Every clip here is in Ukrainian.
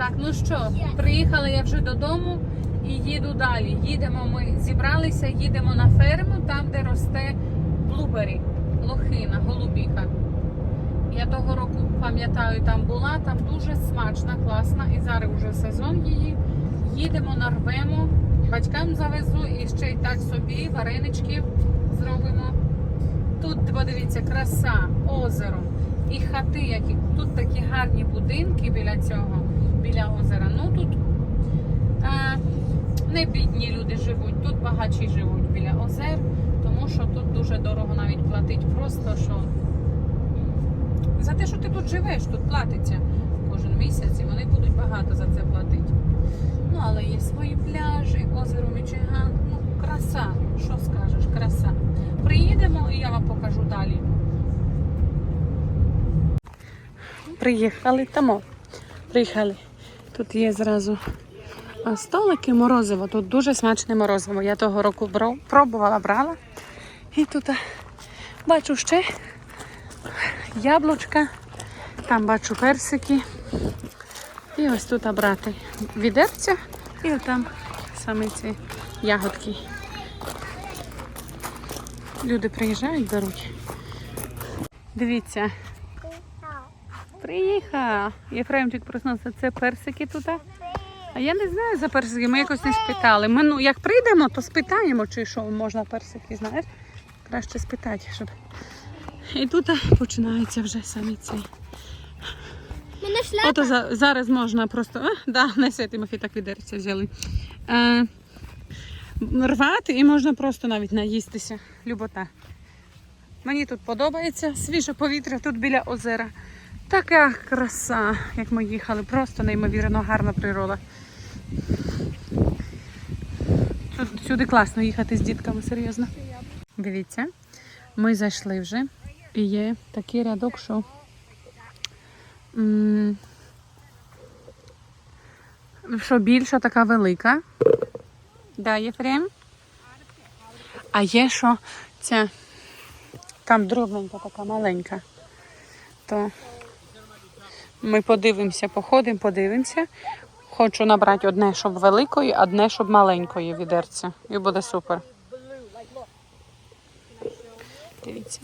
Так, ну що, приїхала я вже додому і їду далі. Їдемо ми, зібралися, їдемо на ферму, там, де росте блубері, лохина, голубіка. Я того року пам'ятаю, там була, там дуже смачна, класна. І зараз вже сезон її. Їдемо, нарвемо, батькам завезу і ще й так собі вареничків зробимо. Тут подивіться, краса, озеро і хати, які тут такі гарні будинки біля цього, біля озера. Ну тут е, не бідні люди живуть, тут багачі живуть біля озер, тому що тут дуже дорого навіть платить. Просто що за те, що ти тут живеш, тут платиться кожен місяць, і вони будуть багато за це платити. Ну, але є свої пляжі, озеро Мічиган. Ну, краса, що скажеш, краса. Приїдемо і я вам покажу далі. Приїхали тому. Приїхали. Тут є зразу столики, морозиво. Тут дуже смачне морозиво. Я того року пробувала, брала. І тут бачу ще яблучка, там бачу персики. І ось тут брати відерця і там саме ці ягодки. Люди приїжджають, беруть. Дивіться, приїхав. Єфремчик проснувся. Це персики тут. А я не знаю за персики, ми якось не спитали. Ми, ну, як прийдемо, то спитаємо, чи що можна персики, знаєш. Краще спитати, щоб. І тут починається вже самі цей. Ото за, зараз можна просто. А, да, Неся Тимофій так відерця взяли. Е, рвати і можна просто навіть наїстися. Любота. Мені тут подобається свіже повітря тут біля озера. Така краса, як ми їхали, просто неймовірно гарна природа. Тут сюди класно їхати з дітками, серйозно. Дивіться, ми зайшли вже і є такий рядок, що що більша така велика. Да, Єфрем? А є що ця там дробненька така маленька. То ми подивимося, походимо, подивимося. Хочу набрати одне, щоб великої, а одне, щоб маленької відерця. І буде супер. Дивіться.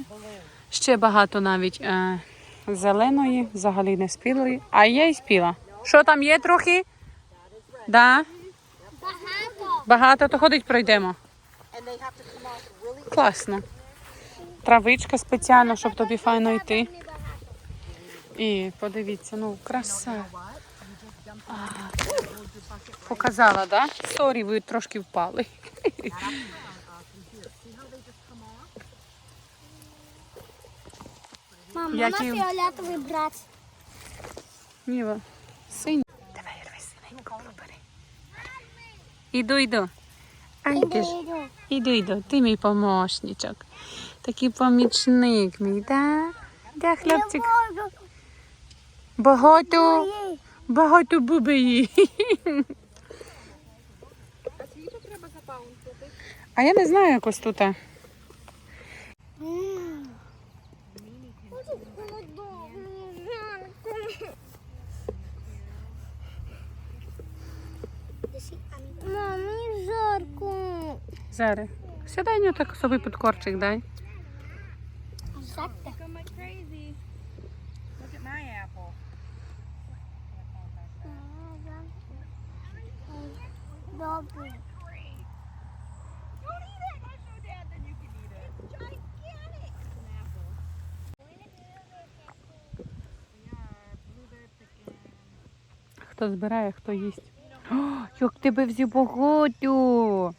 Ще багато навіть е, зеленої, взагалі не спілої. А є і спіла. Що там є трохи? Да? Багато. Багато, то ходить пройдемо. Класно. Травичка спеціально, щоб тобі файно йти. І подивіться, ну краса. А, Показала, так? Да? Сорі, ви трошки впали. Мам, Які- мама фіолетовий брат. Ніва. Синь. Давай, рви синенько, пробери. Іду, ж. Іду. Іду, іду. Ти мій помощничок. Такий помічник мій, да? Да, хлопчик. Багато, багато бубеї. А я не знаю якось тут. Мам, мені жарко. Зараз. Сідай так собі під корчик дай. Picking. Хто збирає, хто їсть. О, як тебе взяв багато.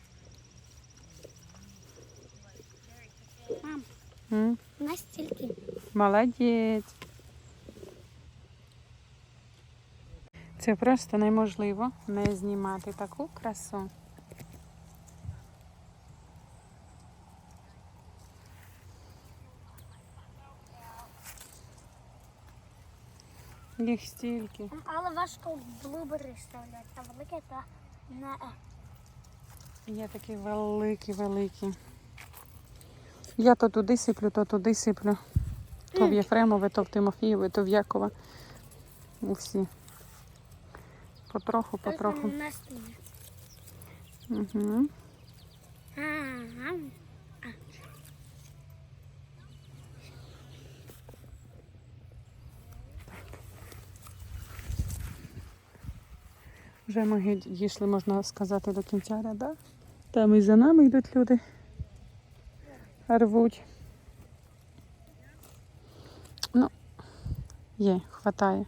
Мам, М, настільки. Молодець. Це просто неможливо не знімати таку красу. Їх стільки. Але важко блубери вставляти. Та велике та не. Є такі великі, великі. Я то туди сиплю, то туди сиплю. То в Єфремове, то в Тимофієве, то в Якова. Усі. Потроху, потроху. Угу. Вже ми дійшли, можна сказати, до кінця ряда. Там і за нами йдуть люди. Рвуть. Ну, є, хватає.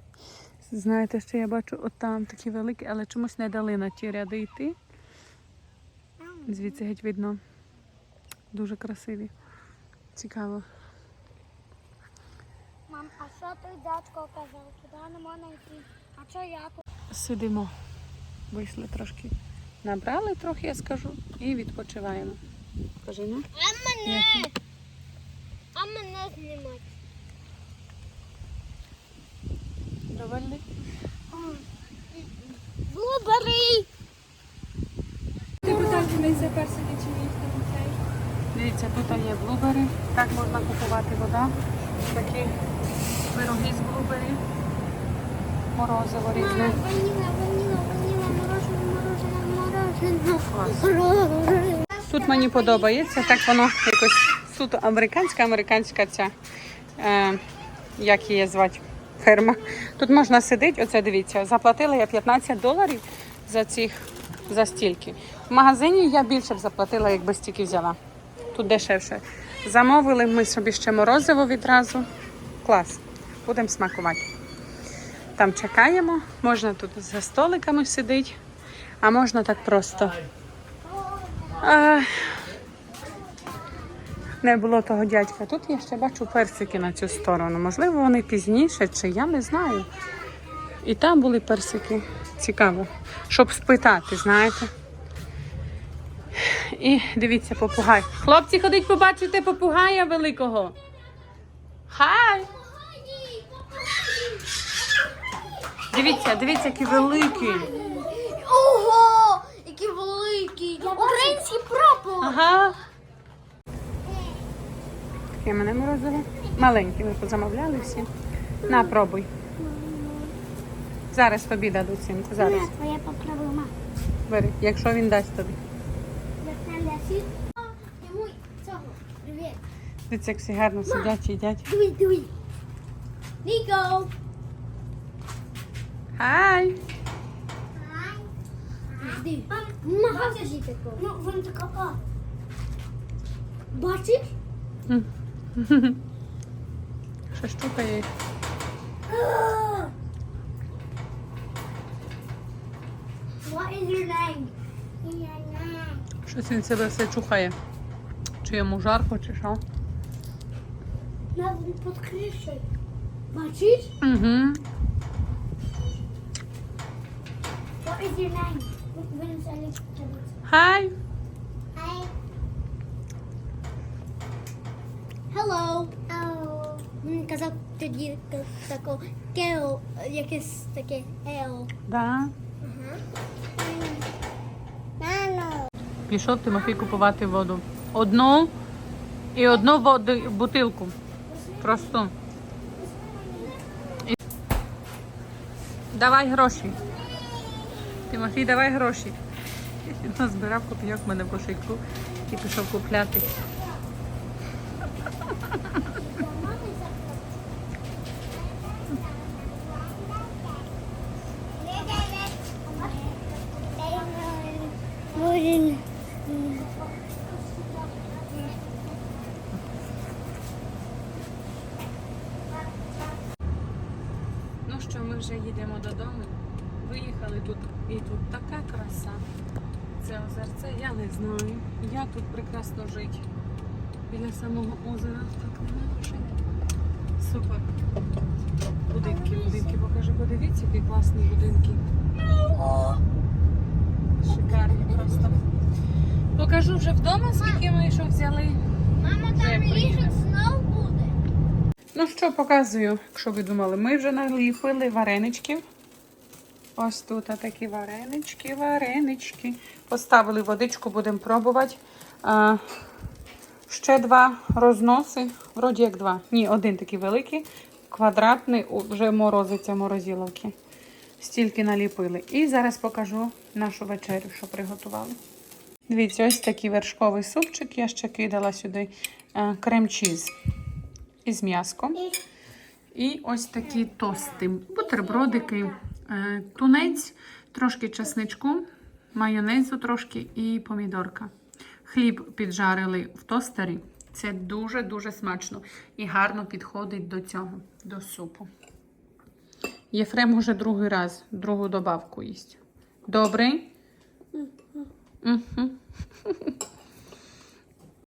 Знаєте, що я бачу, от там такі великі, але чомусь не дали на ті ряди йти. Звідси геть видно. Дуже красиві. Цікаво. Мам, а що той дядько казав? Туди не можна йти. А що я? Сидимо. Вийшли трошки. Набрали трохи, я скажу, і відпочиваємо. Кажи, ну? А мене! А мене знімати. Довольний? Блубери! Ти питав, за персики, чи ні? Дивіться, тут є блубери. Так можна купувати вода. Такі пироги з блубері. Морозиво різне. Тут мені подобається, так воно якось суто американська, американська ця, е, як її звати, ферма. Тут можна сидіти, оце дивіться, заплатила я 15 доларів за цих за стільки. В магазині я більше б заплатила, якби стільки взяла. Тут дешевше. Замовили ми собі ще морозиво відразу. Клас. Будемо смакувати. Там чекаємо, можна тут за столиками сидіти, а можна так просто. А, не було того дядька. Тут я ще бачу персики на цю сторону. Можливо, вони пізніше, чи я не знаю. І там були персики. Цікаво. Щоб спитати, знаєте. І дивіться, попугай. Хлопці, ходить побачити попугая великого. Хай! Дивіться, дивіться, який великий. Таке мене морозиво. Маленькі ми позамовляли всі. На, пробуй. Зараз тобі дадуть синку. Зараз. Ні, твоя попробуй, мам. Бери, якщо він дасть тобі. Дивіться, як всі гарно сидять, їдять. Дивись, дивись. Ніко! Хай! Жди. Мама, Ну, вона така, а. Бачиш? Що штука є? What is your name? Your name. Щось він себе все чухає. Чи йому жарко, чи що? Нам під кришею. Бачиш? Угу. What is your name? Він взагалі Хай! Hi. Тако кел, якесь таке ел. Да. Пішов Тимофій купувати воду. Одну і одну воду, бутилку. Просту. І- Давай гроші. Тимофій, давай гроші. Він назбирав копійок в мене в кошельку і пішов купляти. Будем. Ну що, ми вже їдемо додому. Виїхали тут і тут така краса. Це озерце, я не знаю. Я тут прекрасно жити. Біля самого озера так нема машин. Супер. Будинки, будинки покажи, подивіться, які класні будинки. Шикарні просто. Покажу вже вдома, скільки ми що взяли. Мама, Вже там приїхали. ліжок знов буде. Ну що, показую, якщо ви думали, ми вже наліпили вареничків. Ось тут такі варенички, варенички. Поставили водичку, будемо пробувати. А, ще два розноси. Вроді як два. Ні, один такий великий, квадратний, вже морозиться морозиловки. Стільки наліпили. І зараз покажу нашу вечерю, що приготували. Дивіться, ось такий вершковий супчик. Я ще кидала сюди е, крем-чіз із м'яском. І ось такі тости, бутербродики, е, тунець, трошки чесничку, майонезу трошки і помідорка. Хліб піджарили в тостері. Це дуже-дуже смачно і гарно підходить до цього, до супу. Єфрем уже другий раз, другу добавку їсть. Добрий? Угу.